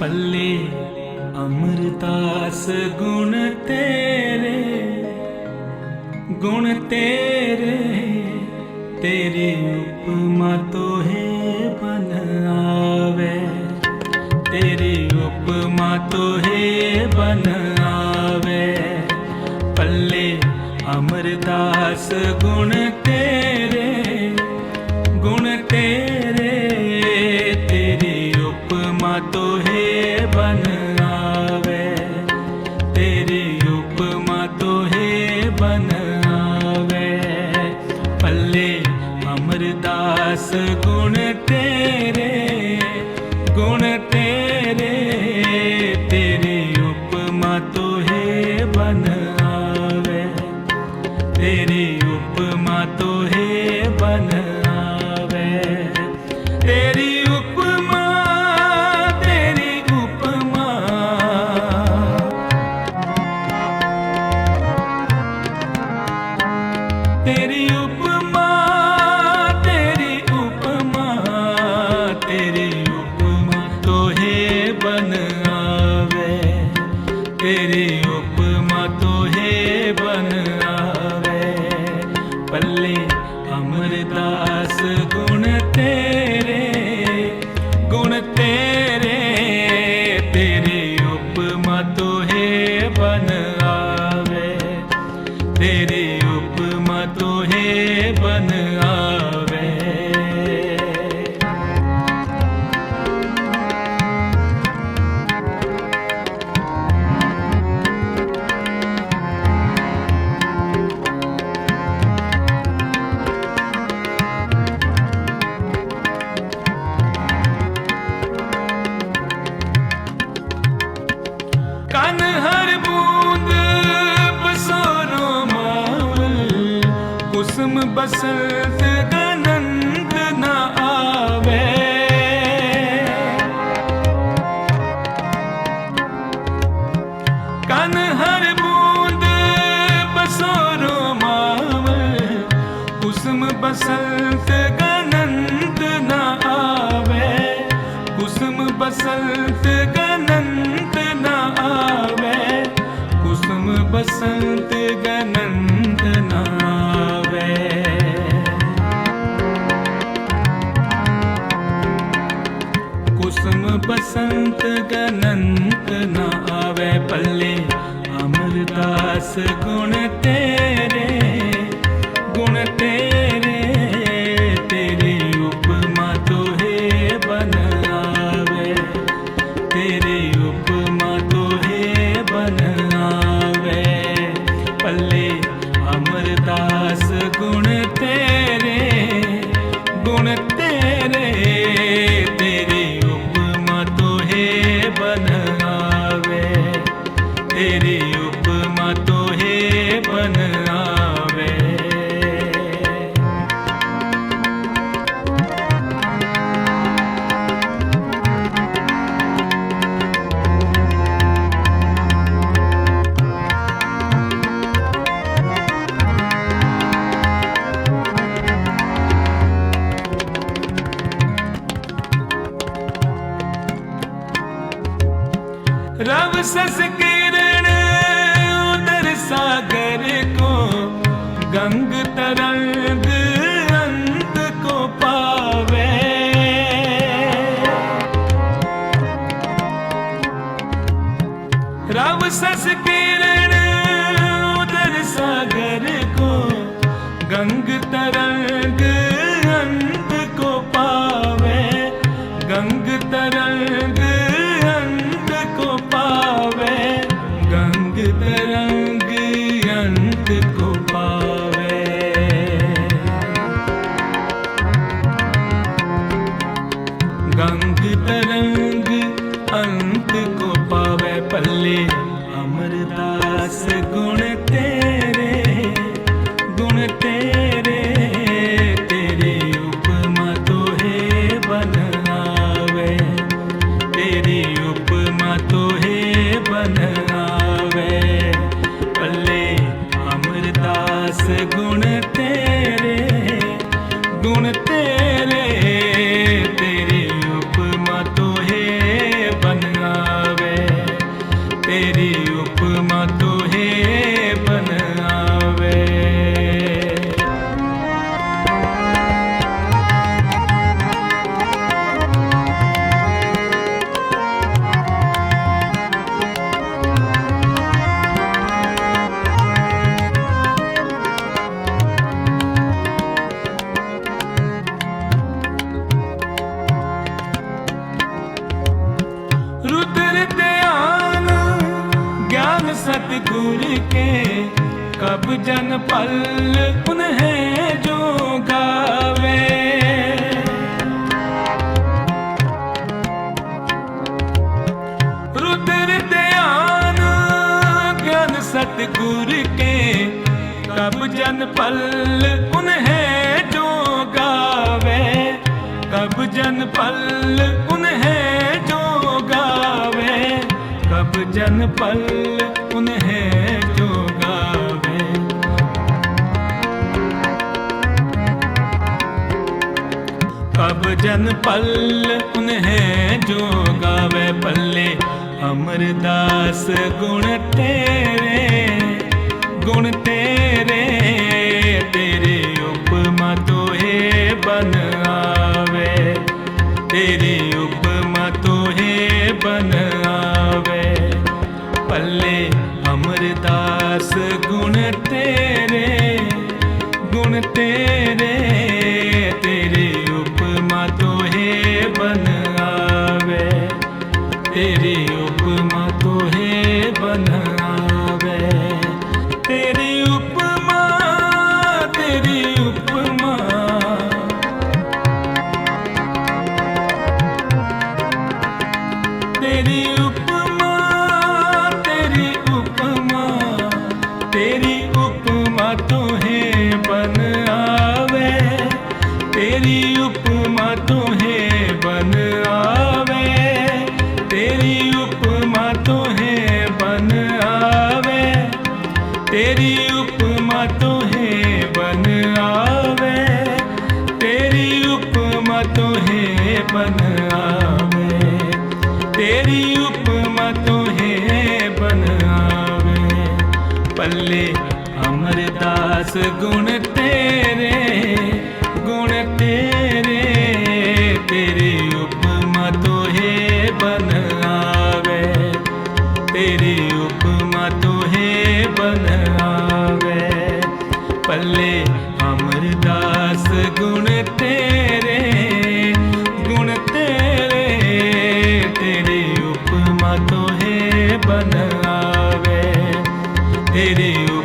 ਪੱਲੇ ਅਮਰਤਾਸ ਗੁਣ ਤੇਰੇ ਗੁਣ ਤੇਰੇ ਤੇਰੇ ਉਪਮਾ ਤੋਹੇ ਬਨ ਆਵੇ। ਤੇਰੇ ਉਪਮਾ ਤੋਹੇ ਬਨ ਪੱਲੇ ਅਮਰਦਾਸ, ਗੁਣ ਤੇਰੇ ਗੁਣ ਤੇਰੇ गुण तेरे ਤੇਰੇ ਹੁਕਮ ਬਸੰਤ ਨਾ ਆਵੇ। ਕਨ ਹਰ ਬੂੰਦ ਬਸੋ ਰੋਮਾਵੇ ਬਸੰਤ ਅਨੰਤ ਨਾ ਆਵੇ। ਹੁਸਮ ਸਗੁਣ सस किरण उधर सागर को गंग तरंग अंत को पावे रब सस किरण उधर सागर को गंग तरंग कब जन पल उन्हें जो गावे रुद्र ध्यान ज्ञान सतगुर के कब जन पल उन्हें जो गावे कब जन पल उन्हें जो गावे कब जन पल उन्हें जो गावे कब जन पल उन्हें जो गावे पल्ले अमरदास गुण तेरे गुण तेरे तेरे उपमा तो है बन आवे तेरी उपमा तो है बन ਗੁਣ ਤੇਰੇ ਗੁਣ ਤੇਰੇ ਤੇਰੇ ਤੋਹੇ ਬਨ ਆਵੇ। ਤੋਹੇ ਬਨ ਆਵੇ। ਤੇਰੀ ਤੇਰੀ ਬੋਲੇ, ਅਮਰਦਾਸ ਗੁਣ ਤੇਰੇ ਗੁਣ ਤੇਰੇ ਤੇਰੇ ਉਪਮਾ ਤੋਹੇ ਬਨ ਆਵੇ, ਤੇਰੇ ਉਪਮਾ ਤੋਹੇ ਬਨ ਆਵੇ। ਪੱਲੇ ਅਮਰਦਾਸ ਗੁਣ तेरे